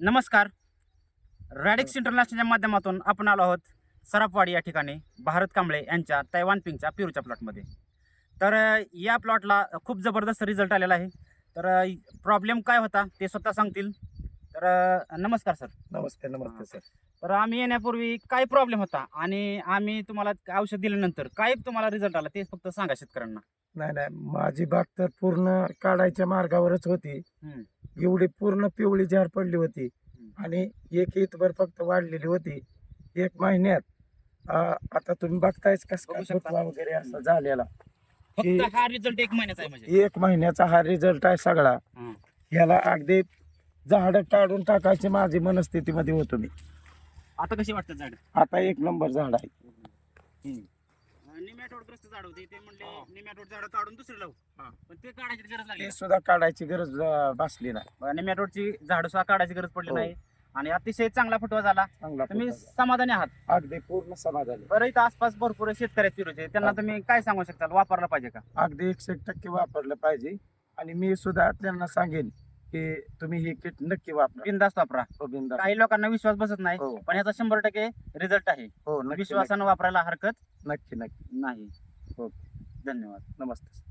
नमस्कार. रॅडिक्स इंटरनॅशनलच्या माध्यमातून आपण आलो आहोत सराफवाडी या ठिकाणी भारत कांबळे यांच्या तैवान पिंगच्या पिरूच्या प्लॉटमध्ये. तर या प्लॉटला खूप जबरदस्त रिझल्ट आलेला आहे. तर प्रॉब्लेम काय होता ते स्वतः सांगतील. तर नमस्कार सर. नमस्ते नमस्ते सर. तर आम्ही येण्यापूर्वी काय प्रॉब्लेम होता आणि आम्ही तुम्हाला औषध दिल्यानंतर काय तुम्हाला रिझल्ट आला ते फक्त सांगा शेतकऱ्यांना. नाही नाही. माझी बाग तर पूर्ण काढायच्या मार्गावरच होती. एवढी पूर्ण पिवळी झाड पडली होती. आणि एक इथभर फक्त वाढलेली होती. एक महिन्यात आता तुम्ही बघतायच कस शकता. वगैरे असं झालेला. फक्त हे- रिझल्ट एक महिन्याचा आहे म्हणजे. एक महिन्याचा हा रिझल्ट आहे सगळा. हं. याला अगदी झाड काढून टाकायची माझी मनस्थितीमध्ये होतो मी. आता कशी वाटतं झाड? आता एक नंबर झाड आहे. निमॅटोडग्रस्त झाड होते ते म्हणले निमॅटोड झाड काढून दुसरे लावू. हा. पण ते काढायची गरज लागली ते सुद्धा काढायची गरज अं, भासली नाही. निमॅटोडची झाड सुद्धा काढायची गरज पडली हो. नाही. आणि अतिशय चांगला फुटवा झाला. चांगला तुम्ही. समाधानी आहात. अगदी पूर्ण समाधानी. बरं इथं आसपास भरपूर शेतकरी आहेत फिरूचे त्यांना तुम्ही काय सांगू शकता? वापरला पाहिजे का? अगदी एकशे एक टक्के वापरलं पाहिजे. आणि मी सुद्धा त्यांना सांगेन की तुम्ही ही किट नक्की वापरा. बिंदास्त वापरा. हो बिनधास्त. काही लोकांना विश्वास बसत नाही हो. पण याचा शंभर टक्के रिझल्ट आहे. हो नक्की विश्वासानं वापरायला हरकत नक्की नक्की. नाही. हो. धन्यवाद. नमस्ते.